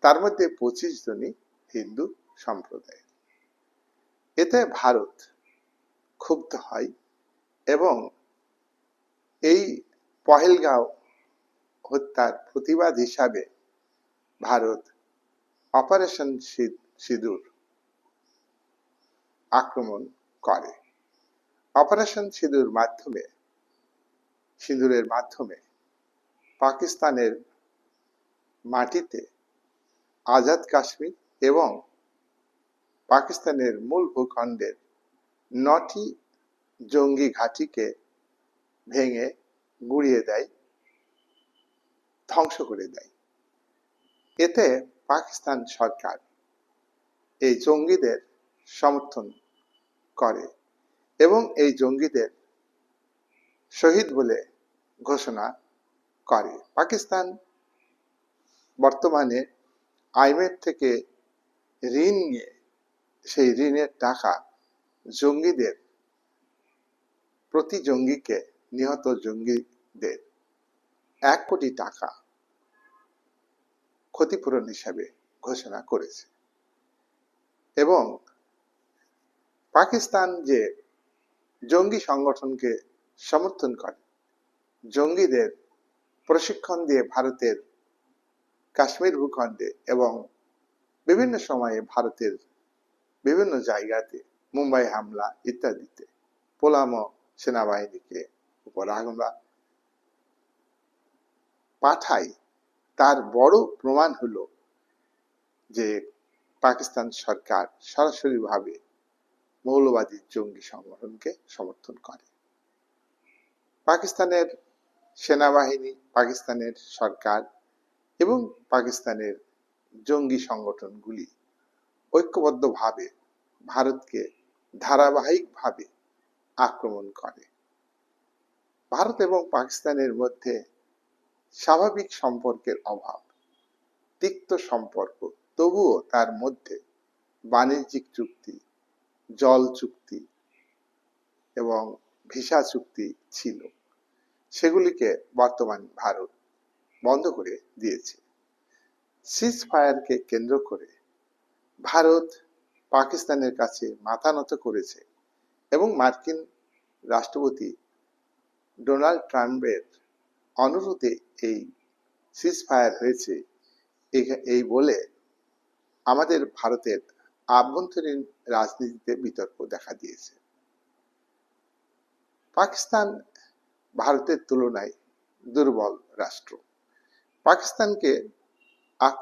তার মধ্যে পঁচিশ জনই হিন্দু সম্প্রদায় এতে ভারত ক্ষুব্ধ হয় এবং এই পহেলগাঁও হত্যার প্রতিবাদ হিসাবে ভারত অপারেশন সিদ- সিঁদুর আক্রমণ করে। অপারেশন সিঁদুর মাধ্যমে, সিঁদুরের মাধ্যমে পাকিস্তানের মাটিতে আজাদ কাশ্মীর এবং পাকিস্তানের মূল ভূখণ্ডের নটি জঙ্গি ঘাঁটিকে ভেঙে গুড়িয়ে দেয়, ধ্বংস করে দেয়। এতে পাকিস্তান সরকার এই জঙ্গিদের সমর্থন করে এবং এই জঙ্গিদের শহীদ বলে ঘোষণা করে। পাকিস্তান বর্তমানে আইএমএফ থেকে ঋণ নিয়ে, সেই ঋণের টাকা জঙ্গিদের, প্রতি জঙ্গিকে, নিহত জঙ্গিদের এক কোটি টাকা ক্ষতিপূরণ হিসাবে ঘোষণা করেছে। এবং পাকিস্তান যে জঙ্গি সংগঠনকে সমর্থন করে, জঙ্গিদের প্রশিক্ষণ দিয়ে ভারতের কাশ্মীর, ভূখণ্ডে এবং বিভিন্ন সময়ে ভারতের বিভিন্ন জায়গাতে মুম্বাই হামলা ইত্যাদিতে পোলামো সেনাবাহিনীকে উপর হামলা পাঠায়। তার বড় প্রমাণ হলো যে পাকিস্তান সরকার সরাসরিভাবে মৌলবাদী জঙ্গি সংগঠনকে সমর্থন করে। পাকিস্তানের সেনাবাহিনী, পাকিস্তানের সরকার এবং পাকিস্তানের জঙ্গি সংগঠনগুলি ঐক্যবদ্ধভাবে ভারতকে ধারাবাহিকভাবে আক্রমণ করে। ভারত এবং পাকিস্তানের মধ্যে স্বাভাবিক সম্পর্কের অভাব, তিক্ত সম্পর্ক, তবুও তার মধ্যে বাণিজ্যিক চুক্তি, জল চুক্তি এবং ভিসা চুক্তি ছিল। সেগুলিকে বর্তমান ভারত বন্ধ করে দিয়েছে। সিজ ফায়ারকে কেন্দ্র করে ভারত পাকিস্তানের কাছে মাথা নত করেছে এবং মার্কিন রাষ্ট্রপতি ডোনাল্ড ট্রাম্পের অনুরোধে এই সিজ ফায়ার হয়েছে এই বলে আমাদের ভারতের আভ্যন্তরীণ রাজনীতিতে বিতর্ক দেখা দিয়েছে। পাকিস্তান ভারতের তুলনায় দুর্বল রাষ্ট্র। পাকিস্তানকে আক্রমণ